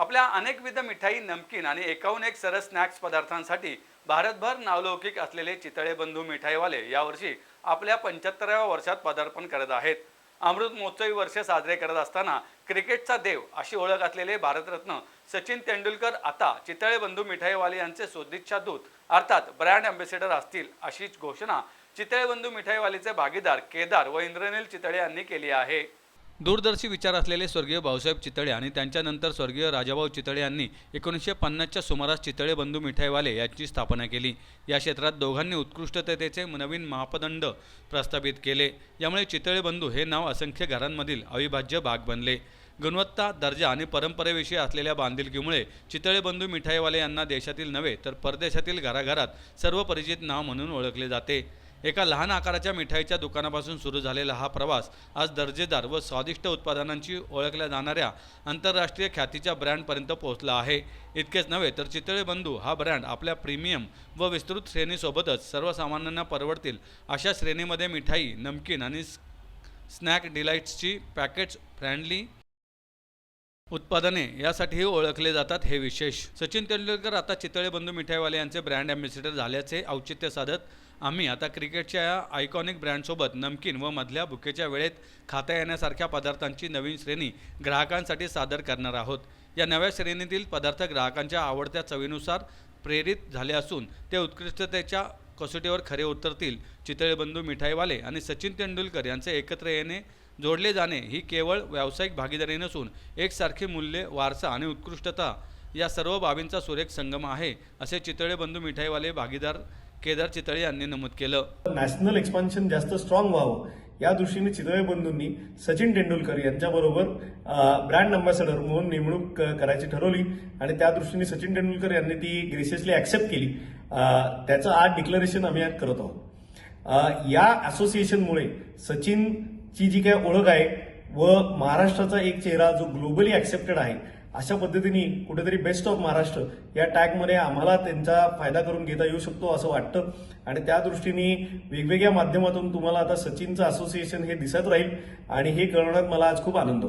आपल्या अनेकविध मिठाई नमकीन आणि एकाहून एक सरस स्नॅक्स पदार्थांसाठी भारतभर नावलौकिक असलेले चितळे बंधू मिठाईवाले यावर्षी आपल्या पंच्याहत्तराव्या वर्षात पदार्पण करत आहेत. अमृत महोत्सवी वर्ष साजरे करत असताना क्रिकेटचा देव अशी ओळख असलेले भारतरत्न सचिन तेंडुलकर आता चितळे बंधू मिठाईवाले यांचे सोदिच्छा दूत अर्थात ब्रँड अँबेसेडर असतील अशीच घोषणा चितळे बंधू मिठाईवालीचे भागीदार केदार व इंद्रनील चितळे यांनी केली आहे. दूरदर्शी विचार असलेले स्वर्गीय भाऊसाहेब चितळे आणि त्यांच्यानंतर स्वर्गीय राजाभाऊ चितळे यांनी एकोणीसशे पन्नासच्या सुमारास चितळे बंधू मिठाईवाले यांची स्थापना केली. या क्षेत्रात दोघांनी उत्कृष्टतेचे नवीन मापदंड प्रस्थापित केले. यामुळे चितळे बंधू हे नाव असंख्य घरांमधील अविभाज्य भाग बनले. गुणवत्ता दर्जा आणि परंपरेविषयी असलेल्या बांधिलकीमुळे चितळे बंधू मिठाईवाले यांना देशातील नव्हे तर परदेशातील घराघरात सर्व परिचित नाव म्हणून ओळखले जाते. एका लहान आकाराच्या मिठाईच्या दुकानापासून सुरू झालेला हा प्रवास आज दर्जेदार व स्वादिष्ट उत्पादनांची ओळखल्या जाणाऱ्या आंतरराष्ट्रीय ख्यातीच्या ब्रँडपर्यंत पोहोचला आहे. इतकेच नव्हे तर चितळे बंधू हा ब्रँड आपल्या प्रीमियम व विस्तृत श्रेणीसोबतच सर्वसामान्यांना परवडतील अशा श्रेणीमध्ये मिठाई नमकीन आणि स्नॅक डिलाईट्सची पॅकेट्स फ्रँडली उत्पादने यासाठीही ओळखले जातात हे विशेष. सचिन तेंडुलकर आता चितळे बंधू मिठाईवाले यांचे ब्रँड अँबॅसिडर झाल्याचे औचित्य साधत आम्ही आता क्रिकेटच्या या आयकॉनिक ब्रँडसोबत नमकीन व मधल्या भुकेच्या वेळेत खाता येण्यासारख्या पदार्थांची नवीन श्रेणी ग्राहकांसाठी सादर करणार आहोत. या नव्या श्रेणीतील पदार्थ ग्राहकांच्या आवडत्या चवीनुसार प्रेरित झाले असून ते उत्कृष्टतेच्या कसोटीवर खरे उतरतील. चितळे बंधू मिठाईवाले आणि सचिन तेंडुलकर यांचे एकत्र येणे जोडले जाणे ही केवळ व्यावसायिक भागीदारी नसून एकसारखी मूल्ये वारसा आणि उत्कृष्टता या सर्व बाबींचा सुरेख संगम आहे असे चितळे बंधू मिठाईवाले भागीदार केदार चितळे यांनी नमूद केलं. नॅशनल एक्सपान्शन जास्त स्ट्रॉंग व्हावं या दृष्टीने चितळे बंधूंनी सचिन तेंडुलकर यांच्याबरोबर ब्रँड अम्बॅसेडर म्हणून नेमणूक करायची ठरवली आणि त्या दृष्टीने सचिन तेंडुलकर यांनी ती ग्रेसियसली ऍक्सेप्ट केली. त्याचं आज डिक्लरेशन आम्ही आज करत आहोत. या असोसिएशनमुळे सचिन ची जी काही ओळख आहे व महाराष्ट्राचा एक चेहरा जो ग्लोबली ऍक्सेप्टेड आहे अशा पद्धतीने कुठेतरी बेस्ट ऑफ महाराष्ट्र या टॅगमध्ये आम्हाला त्यांचा फायदा करून घेता येऊ शकतो असं वाटतं. आणि त्या दृष्टीने वेगवेगळ्या माध्यमातून तुम्हाला आता सचिनचं असोसिएशन हे दिसत राहील आणि हे कळवण्यात मला आज खूप आनंद होतो.